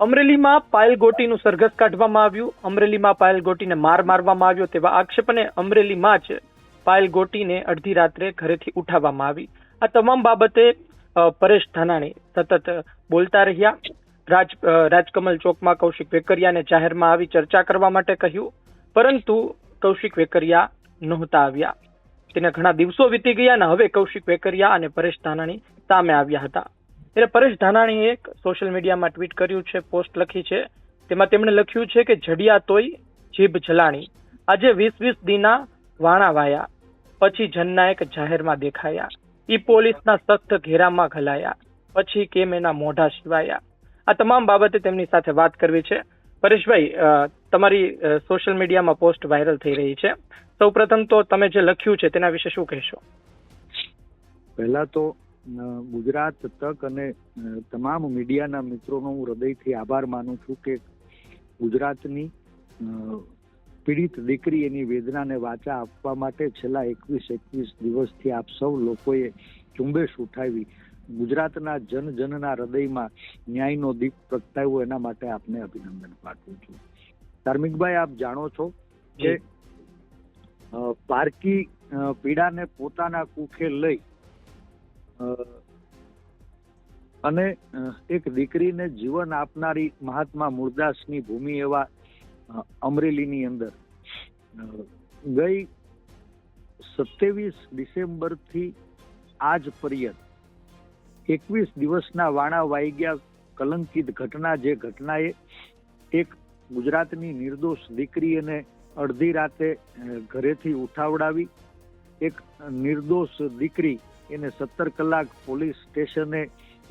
અમરેલીમાં પાયલ ગોટીનું સરઘસ કાઢવામાં આવ્યું. અમરેલીમાં પાયલ ગોટીને માર મારવામાં આવ્યો તેવા આક્ષેપને અમરેલીમાં જ પાયલ ગોટીને અડધી રાત્રે ઘરેથી ઉઠાવવામાં આવી. આ તમામ બાબતે પરેશ ધાનાણી સતત બોલતા રહ્યા. રાજ રાજકમલ ચોકમાં કૌશિક વેકરિયાને જાહેરમાં આવી ચર્ચા કરવા માટે કહ્યું. પરંતુ કૌશિક વેકરિયા નહોતા આવ્યા. તેને ઘણા દિવસો વીતી ગયા અને હવે કૌશિક વેકરિયા અને પરેશ ધાનાણી સામે આવ્યા હતા. એટલે પરેશ ધાનાણીએ એક સોશિયલ મીડિયામાં ટ્વીટ કર્યું છે પોસ્ટ લખી છે. તેમાં તેમણે લખ્યું છે કે જડિયા તોય જીભ જલાણી. આજે વીસ વીસ દીના વાણા વાયા પછી જનનાયક જાહેરમાં દેખાયા. ઈ પોલીસના સખ્ત ઘેરામાં ઘલાયા. પછી કેમ એના મોઢા સિવાયા. આ તમામ બાબતે તેમની સાથે વાત કરવી છે. પરેશભાઈ તમારી સોશિયલ મીડિયામાં પોસ્ટ વાયરલ થઈ રહી છે. સૌપ્રથમ તો તમે જે લખ્યું છે તેના વિશે શું કહેશો? પહેલા તો ગુજરાત તક અને તમામ મીડિયાના મિત્રોનો હું હૃદયથી આભાર માનું છું કે ગુજરાતની પીડિત દીકરી એની વેદનાને વાચા આપવા માટે છેલ્લા એકવીસ એકવીસ દિવસથી આપ સૌ લોકોએ ઝુંબેશ ઉઠાવી ગુજરાતના જન જનના હૃદયમાં ન્યાયનો દીપ પ્રગટાવ્યો એના માટે આપને અભિનંદન પાઠવું છું. ધાર્મિકભાઈ આપ જાણો છો કે પારકી પીડાને પોતાના કુખે લઈ અને એક દીકરીને જીવન આપનારી મહાત્મા મૂળદાસની ભૂમિ એવા અમરેલીની અંદર. ગઈ સત્યાવીસ ડિસેમ્બરથી આજ પર્યંત એકવીસ દિવસના વાણા વાઈ ગયા કલંકિત ઘટના જે ઘટનાએ એક ગુજરાતની નિર્દોષ દીકરી અને અડધી રાતે ઘરેથી ઉઠાવડાવી, એક નિર્દોષ દીકરી એને સત્તર કલાક પોલીસ સ્ટેશને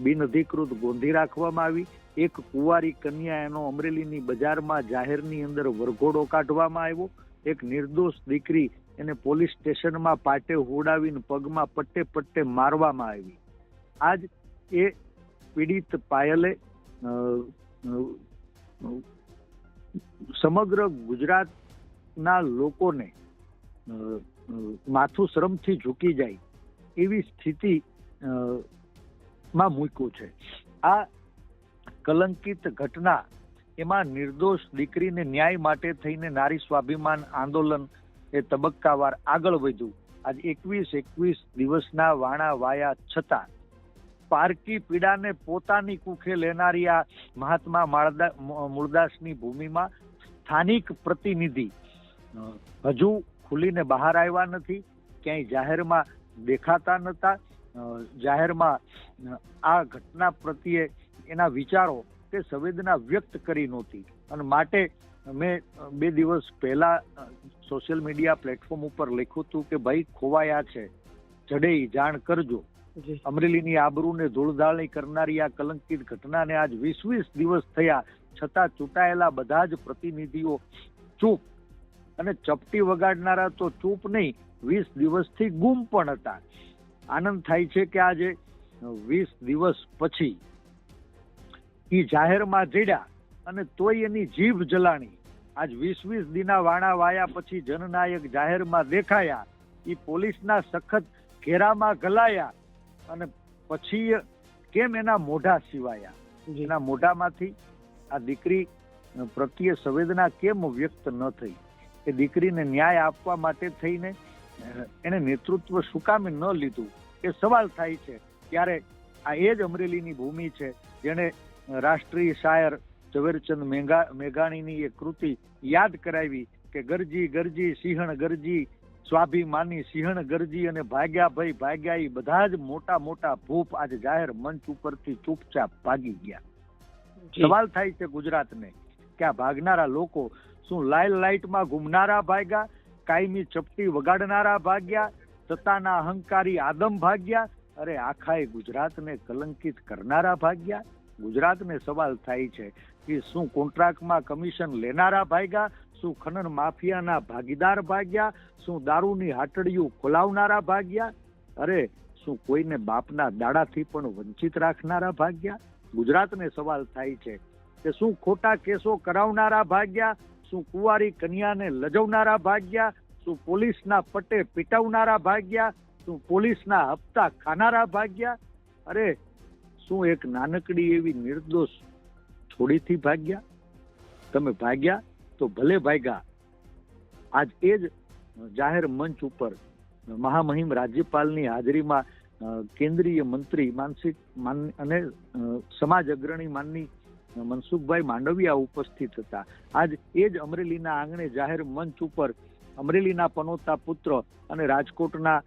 બિનઅધિકૃત ગોંધી રાખવામાં આવી. એક કુંવારી કન્યા એનો અમરેલીની બજારમાં જાહેરની અંદર વરઘોડો કાઢવામાં આવ્યો. એક નિર્દોષ દીકરી એને પોલીસ સ્ટેશનમાં પાટે હોડાવીને પગમાં પટ્ટે પટ્ટે મારવામાં આવી. આજ એ પીડિત પાયલે સમગ્ર ગુજરાતના લોકોને માથું શ્રમથી ઝૂકી જાય. એવી સ્થિતિ માં મૂક્યું છે. આ કલંકિત ઘટના એમાં નિર્દોષ દીકરીને ન્યાય માટે થઈને નારી સ્વાભિમાન આંદોલન એ તબક્કાવાર આગળ વધ્યું. આજ એકવીસ એકવીસ દિવસના વાણા વાયા છતાં પારકી પીડાને પોતાની કુખે લેનારી આ મહાત્મા માળદા મૂળદાસની ભૂમિમાં સ્થાનિક પ્રતિનિધિ હજુ ખુલીને બહાર આવ્યા નથી. ક્યાંય જાહેરમાં દેખાતા નહોતા. જાહેરમાં આ ઘટના પ્રત્યે એના વિચારો તે સંવેદના વ્યક્ત કરી નહોતી. અને માટે મેં બે દિવસ પહેલા સોશિયલ મીડિયા પ્લેટફોર્મ ઉપર લખ્યું હતું કે ભાઈ ખોવાયા છે. જડેઈ જાણ કરજો. અમરેલીની આબરૂને ધૂળધાળી કરનારી આ કલંકિત ઘટનાને આજ વીસ વીસ દિવસ થયા. છતાં ચૂંટાયેલા બધા જ પ્રતિનિધિઓ ચૂપ. અને ચપટી વગાડનારા તો ચૂપ નહીં. વીસ દિવસથી ગુમ પણ હતા. આનંદ થાય છે કે આજે વીસ દિવસ પછી એ જાહેરમાં જડ્યા અને તોય એની જીભ જલાણી. આજ વીસ વીસ દિના વાણા વાયા પછી જનનાયક જાહેરમાં દેખાયા. એ પોલીસના સખત ઘેરામાં ગલાયા અને પછી કેમ એના મોઢા સિવાયા? એના મોઢામાંથી આ દીકરી પ્રત્યે સંવેદના કેમ વ્યક્ત ન થઈ? એ દીકરીને ન્યાય આપવા માટે થઈને એને નેતૃત્વ શું કામે ન લીધું? એ સવાલ થાય છે. ત્યારે આ એ જ અમરેલીની ભૂમિ છે જેણે રાષ્ટ્રીય શાયર ઝવેરચંદ મેઘા મેઘાણીની એ કૃતિ યાદ કરાવી કે ગરજી ગરજી સિંહણ ગરજી સ્વાભિમાની સિંહણ ગરજી અને ભાગ્યા ભાઈ ભાગ્યા એ બધા જ મોટા મોટા ભૂપ આજે જાહેર મંચ ઉપરથી ચૂપચાપ ભાગી ગયા. સવાલ થાય છે ગુજરાતને કે આ ભાગનારા લોકો શું લાઇલ લાઇટમાં ઘૂમનારા ભાગ્યા? કાયમી ચપટી વગાડનારા ભાગ્યા, સત્તાના અહંકારી આદમ ભાગ્યા, અરે આખાએ ગુજરાતને કલંકિત કરનારા ભાગ્યા. ગુજરાતને સવાલ થાય છે કે શું કોન્ટ્રાક્ટમાં કમિશન લેનારા ભાગ્યા, શું ખનન માફિયાના ભાગીદાર ભાગ્યા, શું દારૂની હાટડીઓ ખોલાવનારા ભાગ્યા? અરે, શું કોઈને બાપના દાડાથી પણ વંચિત રાખનારા ભાગ્યા? ગુજરાતને સવાલ થાય છે કે શું ખોટા કેસો કરાવનારા ભાગ્યા? શું કુંવારી કન્યાને લજવનારા ભાગ્યા? શું પોલીસના પટ્ટે પીટાવનારા ભાગ્યા? શું પોલીસના હપ્તા ખાનારા ભાગ્યા? અરે, શું એક નાનકડી એવી નિર્દોષ થોડીથી ભાગ્યા? તમે ભાગ્યા તો ભલે ભાગ્યા. આજ એ જ જાહેર મંચ ઉપર મહામહિમ રાજ્યપાલની હાજરીમાં કેન્દ્રીય મંત્રી માનસિક માન અને સમાજ અગ્રણી માનની મનસુખભાઈ માંડવિયા ઉપસ્થિત હતા. આજ એ જ અમરેલીના આંગણે જાહેર મંચ ઉપર અમરેલીના પનોતા પુત્ર અને રાજકોટના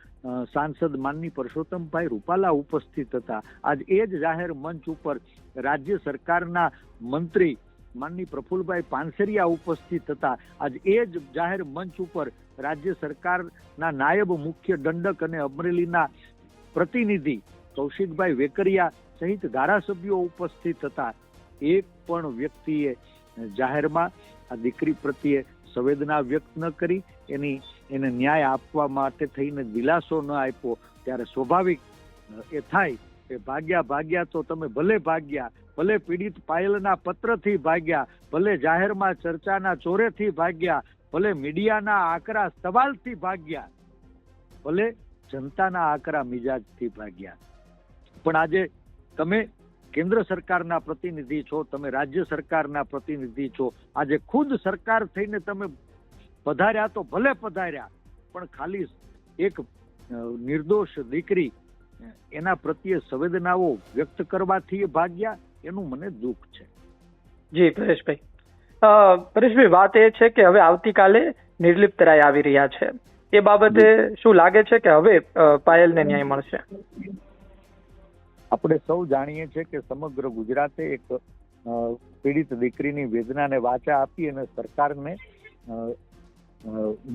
સાંસદ માનની પરસોત્તમભાઈ રૂપાલા ઉપસ્થિત હતા. આજ એ જ જાહેર મંચ ઉપર રાજ્ય સરકારના મંત્રી માનની પ્રફુલભાઈ પાનસરિયા ઉપસ્થિત હતા. આજ એ જ જાહેર મંચ ઉપર રાજ્ય સરકારના નાયબ મુખ્ય દંડક અને અમરેલીના પ્રતિનિધિ કૌશિકભાઈ વેકરિયા સહિત ધારાસભ્યો ઉપસ્થિત હતા. એક પણ વ્યક્તિએ જાહેરમાં આ દીકરી પ્રત્યે સંવેદના વ્યક્ત ન કરી, એની એને ન્યાય આપવા માટે થઈને દિલાસો ન આપ્યો, ત્યારે સ્વાભાવિક, એ થાય કે ભાગ્યા ભાગ્યા તો તમે ભલે ભાગ્યા, ભલે પીડિત પાયલના પત્રથી ભાગ્યા, ભલે જાહેરમાં ચર્ચાના ચોરેથી ભાગ્યા, ભલે મીડિયાના આકરા સવાલથી ભાગ્યા, ભલે જનતાના આકરા મિજાજથી ભાગ્યા. પણ આજે તમે કેન્દ્ર સરકારના પ્રતિનિધિ છો તમે રાજ્ય સરકારના પ્રતિનિધિ છો. આજે ખુદ સરકાર થઈને તમે પધાર્યા તો ભલે પધાર્યા પણ ખાલી એક નિર્દોષ દીકરી એના પ્રત્યે સંવેદનાઓ વ્યક્ત કરવાથી ભાગ્યા એનું મને દુઃખ છે. જી પરેશભાઈ. પરેશભાઈ વાત એ છે કે હવે આવતીકાલે નિર્લિપ્ત રાય આવી રહ્યા છે. એ બાબતે શું લાગે છે કે હવે પાયલને ન્યાય મળશે? આપણે સૌ જાણીએ છીએ કે સમગ્ર ગુજરાતે એક પીડિત દીકરીની વેદનાને વાચા આપી અને સરકારને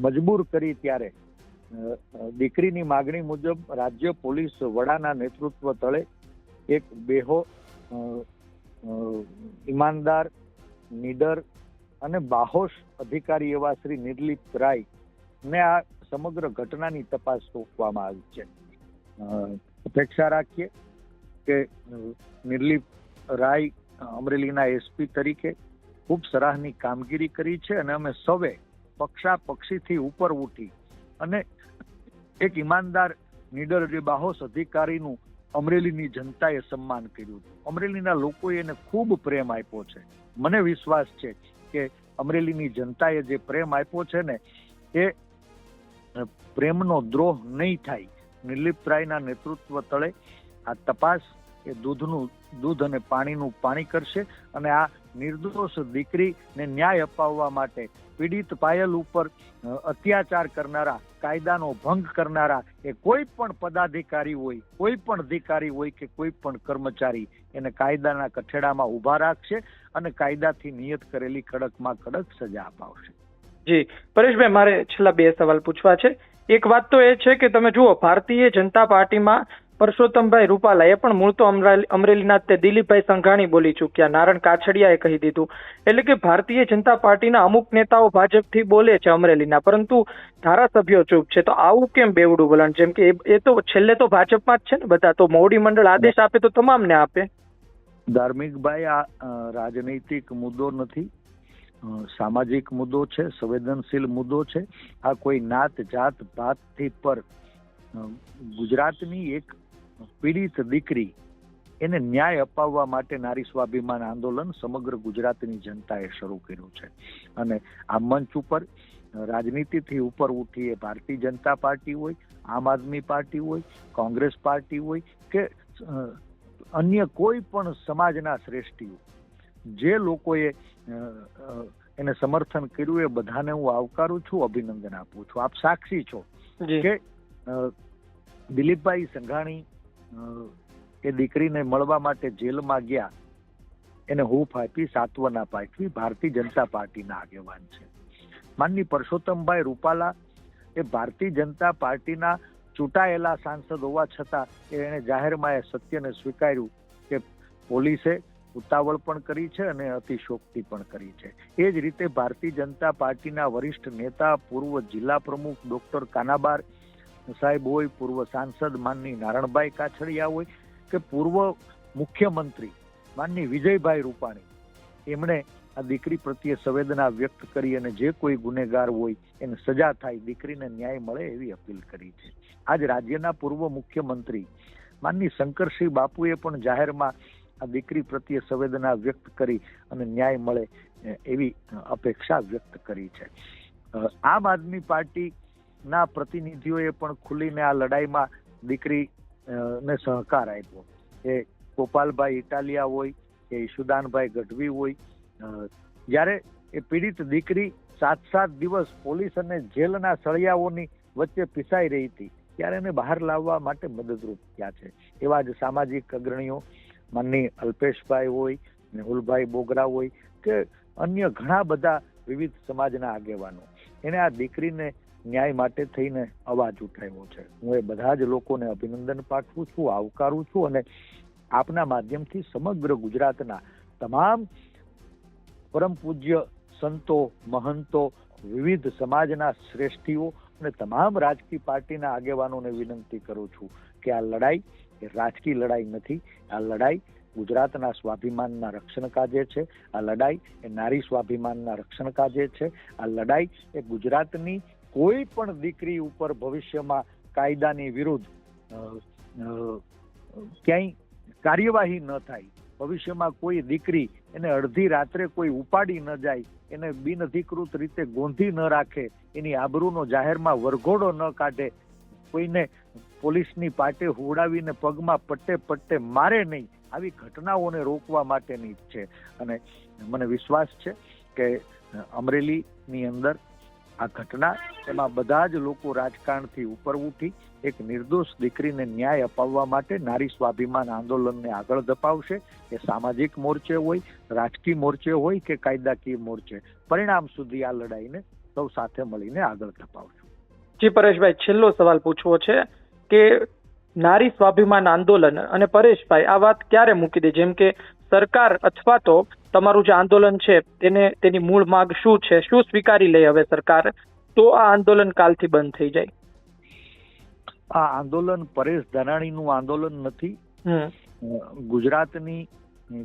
મજબૂર કરી ત્યારે દીકરીની માગણી મુજબ રાજ્ય પોલીસ વડાના નેતૃત્વ તળે એક બેહો ઈમાનદાર, નીડર અને બાહોશ અધિકારી એવા શ્રી નિર્લિપ્ત રાય ને આ સમગ્ર ઘટનાની તપાસ સોંપવામાં આવી છે. અપેક્ષા રાખીએ. કે નિર્લીપ રાય અમરેલીના એસપી તરીકે ખૂબ સરાહની કામગીરી કરી છે અને અમે સૌએ પક્ષા પક્ષીથી ઉપર ઉઠી અને એક ઈમાનદાર નીડર જે બાહોશ અધિકારીનું અમરેલીની જનતાએ સન્માન કર્યું. અમરેલીના લોકોએ એને ખૂબ પ્રેમ આપ્યો છે. મને વિશ્વાસ છે કે અમરેલીની જનતાએ જે પ્રેમ આપ્યો છે ને, એ પ્રેમનો દ્રોહ નહીં થાય. નિર્લિપ્ત રાયના નેતૃત્વ તળે આ તપાસ એ દૂધનું, દૂધ અને પાણીનું પાણી કરશે અને આ નિર્દોષ દીકરીને ન્યાય અપાવવા માટે પીડિત પાયલ ઉપર અત્યાચાર કરનારા, કાયદાનો ભંગ કરનારા એ કોઈ પણ પદાધિકારી હોય, કોઈ પણ અધિકારી હોય કે કોઈ પણ કર્મચારી એને કાયદાના કઠેડામાં ઊભા રાખશે અને કાયદાથી નિયત કરેલી કડકમાં કડક સજા અપાવશે. જી, પરેશભાઈ, મારે છેલ્લા બે સવાલ પૂછવા છે. એક વાત તો એ છે કે તમે જુઓ, ભારતીય જનતા પાર્ટીમાં પરસોત્તમભાઈ રૂપાલા એ પણ મૂળ તો અમરાલી- અમરેલીના તે દિલીપભાઈ સંઘાણી બોલી ચૂક્યા. નારણ કાછડિયાએ કહી દીધું. એટલે કે ભારતીય જનતા પાર્ટીના અમુક નેતાઓ ભાજપથી બોલે છે અમરેલીના, પરંતુ ધારાસભ્યો ચૂપ છે. તો આવું કેમ બેવડું વલણ? જેમ કે એ તો છેલ્લે તો ભાજપમાં જ છે ને બધા. તો મોવડી મંડળ આદેશ આપે તો તમામને આપે? ધાર્મિકભાઈ, આ રાજનૈતિક મુદ્દો નથી. સામાજિક મુદ્દો છે, સંવેદનશીલ મુદ્દો છે. આ કોઈ નાત જાત ભાતથી પર ગુજરાતની એક પીડિત દીકરી એને ન્યાય અપાવવા માટે નારી સ્વાભિમાન આંદોલન સમગ્ર ગુજરાતની જનતાએ શરૂ કર્યું છે. અને આ મંચ ઉપર રાજનીતિથી ઉપર ઉઠી એ ભારતીય જનતા પાર્ટી હોય આમ આદમી પાર્ટી હોય કોંગ્રેસ પાર્ટી હોય કે અન્ય કોઈ પણ સમાજના શ્રેષ્ઠીઓ જે લોકોએ એને સમર્થન કર્યું એ બધાને હું આવકારું છું અભિનંદન આપું છું. આપ સાક્ષી છો કે દિલીપભાઈ સંઘાણી એ દીકરીને મળવા માટે જેલમાં ગયા. એને હૂફ આપી, સાત્વના પાઠવી, ભારતીય જનતા પાર્ટીના આગેવાન છે. માનની પરસોત્તમભાઈ રૂપાલા એ ભારતીય જનતા પાર્ટીના ચૂંટાયેલા સાંસદ હોવા છતાં એણે જાહેરમાં એ સત્યને સ્વીકાર્યું કે પોલીસે ઉતાવળ પણ કરી છે અને અતિશોક્તિ પણ કરી છે. એ જ રીતે ભારતીય જનતા પાર્ટીના વરિષ્ઠ નેતા, પૂર્વ જિલ્લા પ્રમુખ ડોક્ટર કાનાબાર સાહેબ હોય, પૂર્વ સાંસદ માનની નારણભાઈ કાછડિયા હોય કે પૂર્વ મુખ્યમંત્રી માનની વિજયભાઈ રૂપાણી, એમણે આ દીકરી પ્રત્યે સંવેદના વ્યક્ત કરી અને જે કોઈ ગુનેગાર હોય એને સજા થાય, દીકરીને ન્યાય મળે એવી અપીલ કરી છે. આજ રાજ્યના પૂર્વ મુખ્યમંત્રી માનની શંકરસિંહ બાપુએ પણ જાહેરમાં આ દીકરી પ્રત્યે સંવેદના વ્યક્ત કરી અને ન્યાય મળે એવી અપેક્ષા વ્યક્ત કરી છે. આમ આદમી પાર્ટીના પ્રતિનિધિઓએ પણ ખુલીને આ લડાઈમાં દીકરી ને સહકાર આપ્યો. એ ગોપાલભાઈ ઇટાલિયા હોય કે ઈશુદાનભાઈ ગઢવી હોય જ્યારે એ પીડિત દીકરી સાત સાત દિવસ પોલીસ અને જેલના સળિયાઓની વચ્ચે પીસાઈ રહી હતી, ત્યારે એને બહાર લાવવા માટે મદદરૂપ થયા છે. એવા જ સામાજિક અગ્રણીઓ માનની અલ્પેશભાઈ હોય મેહુલભાઈ બોગરા હોય કે અન્ય ઘણા બધા વિવિધ સમાજના આગેવાનો. એને આ દીકરીને ન્યાય માટે થઈને અવાજ ઉઠાવ્યો છે. હું એ બધા જ લોકોને અભિનંદન પાઠવું છું, આવકારું છું અને આપના માધ્યમથી સમગ્ર ગુજરાતના તમામ પરમ પૂજ્ય સંતો, મહંતો, વિવિધ સમાજના શ્રેષ્ઠીઓ અને તમામ રાજકીય પાર્ટીના આગેવાનોને વિનંતી કરું છું કે આ લડાઈ એ રાજકીય લડાઈ નથી. આ લડાઈ ગુજરાતના સ્વાભિમાનના રક્ષણ કાજે છે. આ લડાઈ એ નારી સ્વાભિમાનના રક્ષણ કાજે છે. આ લડાઈ એ ગુજરાતની કોઈ પણ દીકરી ઉપર ભવિષ્યમાં કાયદાની વિરુદ્ધ ક્યાંય કાર્યવાહી ન થાય, ભવિષ્યમાં કોઈ દીકરી એને અડધી રાત્રે કોઈ ઉપાડી ન જાય, એને બિનઅધિકૃત રીતે ગોંધી ન રાખે, એની આબરૂનો જાહેરમાં વરઘોડો ન કાઢે, કોઈને પોલીસની પાટે હુવડાવીને પગમાં પટ્ટે પટ્ટે મારે નહીં, આવી ઘટનાઓને રોકવા માટેની છે. અને મને વિશ્વાસ છે કે અમરેલીની અંદર આ ઘટના એમાં બધા જ લોકો રાજકારણથી ઉપર ઉઠી એક નિર્દોષ દીકરીને ન્યાય અપાવવા માટે નારી સ્વાભિમાન આંદોલનને આગળ ધપાવશે. એ સામાજિક મોરચે હોય, રાજકીય મોરચે હોય કે કાયદાકીય મોરચે. પરિણામ સુધી આ લડાઈને સૌ સાથે મળીને આગળ ધપાવશું. જી પરેશભાઈ, છેલ્લો સવાલ પૂછવો છે કે નારી સ્વાભિમાન આંદોલન અને પરેશભાઈ આ વાત ક્યારે મૂકી દે? જેમ કે સરકાર અથવા તો તમારું જે આંદોલન છે તેને તેની મૂળ માંગ શું છે શું સ્વીકારી લે હવે સરકાર? તો આ આંદોલન કાલથી બંધ થઈ જાય. આ આંદોલન પરેશ ધાનાણીનું આંદોલન નથી. ગુજરાતની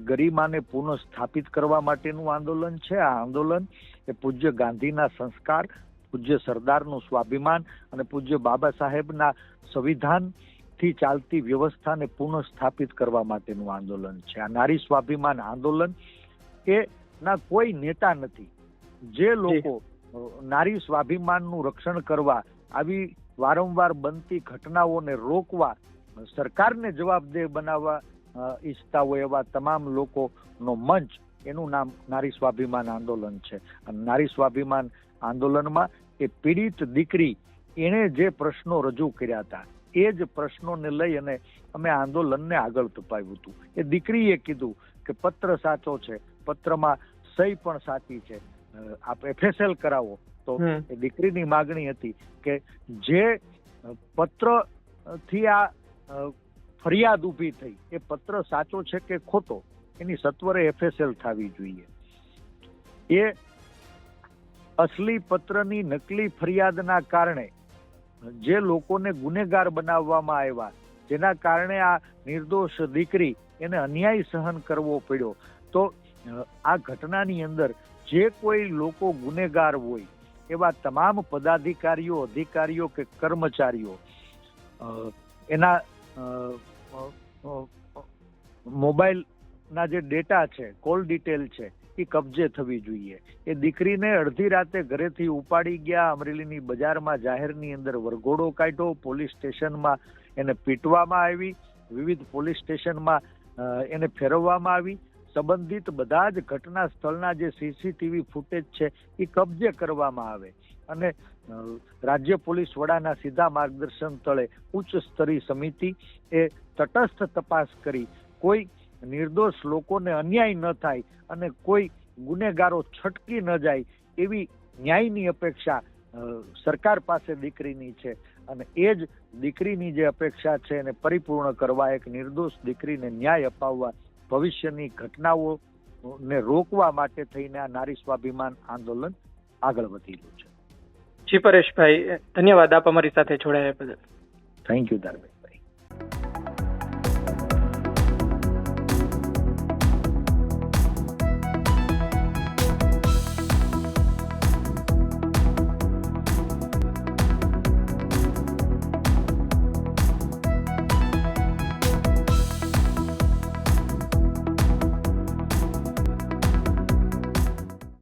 ગરિમાને પુનઃ સ્થાપિત કરવા માટેનું આંદોલન છે. આ આંદોલન એ પૂજ્ય ગાંધીના સંસ્કાર પૂજ્ય સરદારનું સ્વાભિમાન અને પૂજ્ય બાબા સાહેબના સંવિધાનથી ચાલતી વ્યવસ્થાને પુનઃ સ્થાપિત કરવા માટેનું આંદોલન છે. આ નારી સ્વાભિમાન આંદોલન એ ના કોઈ નેતા નથી. જે લોકો નારી સ્વાભિમાનનું રક્ષણ કરવા આવી વારંવાર બનતી ઘટનાઓને રોકવા સરકારને જવાબદેહ બનાવવા ઈચ્છતા હોય એવા તમામ લોકોનો મંચ એનું નામ નારી સ્વાભિમાન આંદોલન છે. અને નારી સ્વાભિમાન આંદોલનમાં એ પીડિત દીકરી એણે જે પ્રશ્નો રજૂ કર્યા હતા એ જ પ્રશ્નોને લઈ અને અમે આંદોલનને આગળ ધપાવ્યું હતું. એ દીકરીએ કીધું કે પત્ર સાચો છે પત્રમાં સહી પણ સાચી છે. આપ એફએસએલ કરાવો તો એ દીકરીની માગણી હતી કે જે પત્રથી આ ફરિયાદ ઊભી થઈ એ પત્ર સાચો છે કે ખોટો એની સત્વરે એફએસએલ થવી જોઈએ. એ અસલી પત્રની નકલી ફરિયાદના કારણે જે લોકોને ગુનેગાર બનાવવામાં આવ્યા જેના કારણે આ નિર્દોષ દીકરી એને અન્યાય સહન કરવો પડ્યો તો આ ઘટનાની અંદર જે કોઈ લોકો ગુનેગાર હોય, એવા તમામ પદાધિકારીઓ, અધિકારીઓ કે કર્મચારીઓ એના મોબાઈલના જે ડેટા છે, કોલ ડિટેલ છે, એ કબજે થવી જોઈએ. એ દીકરીને અડધી રાતે ઘરેથી ઉપાડી ગયા, અમરેલીની બજારમાં જાહેરની અંદર વરઘોડો કાઢ્યો, પોલીસ સ્ટેશનમાં એને પીટવામાં આવી, વિવિધ પોલીસ સ્ટેશનમાં એને ફેરવવામાં આવી સંબંધિત બધા જ ઘટના સ્થળના જે સીસીટીવી ફૂટેજ છે એ કબજે કરવામાં આવે. અને રાજ્ય પોલીસ વડાના સીધા માર્ગદર્શન તળે ઉચ્ચ સ્તરીય સમિતિ એ તટસ્થ તપાસ કરી. કોઈ નિર્દોષ લોકોને અન્યાય ન થાય અને કોઈ ગુનેગારો છટકી ન જાય એવી ન્યાયની અપેક્ષા સરકાર પાસે દીકરીની છે. અને એ જ દીકરીની જે અપેક્ષા છે એને પરિપૂર્ણ કરવા, એક નિર્દોષ દીકરીને ન્યાય અપાવવા ભવિષ્યની ઘટનાઓ ને રોકવા માટે થઈને આ નારી સ્વાભિમાન આંદોલન આગળ વધી રહ્યું છે. જી પરેશભાઈ ધન્યવાદ આપ અમારી સાથે જોડાયા બદલ. Thank you ધારભાઈ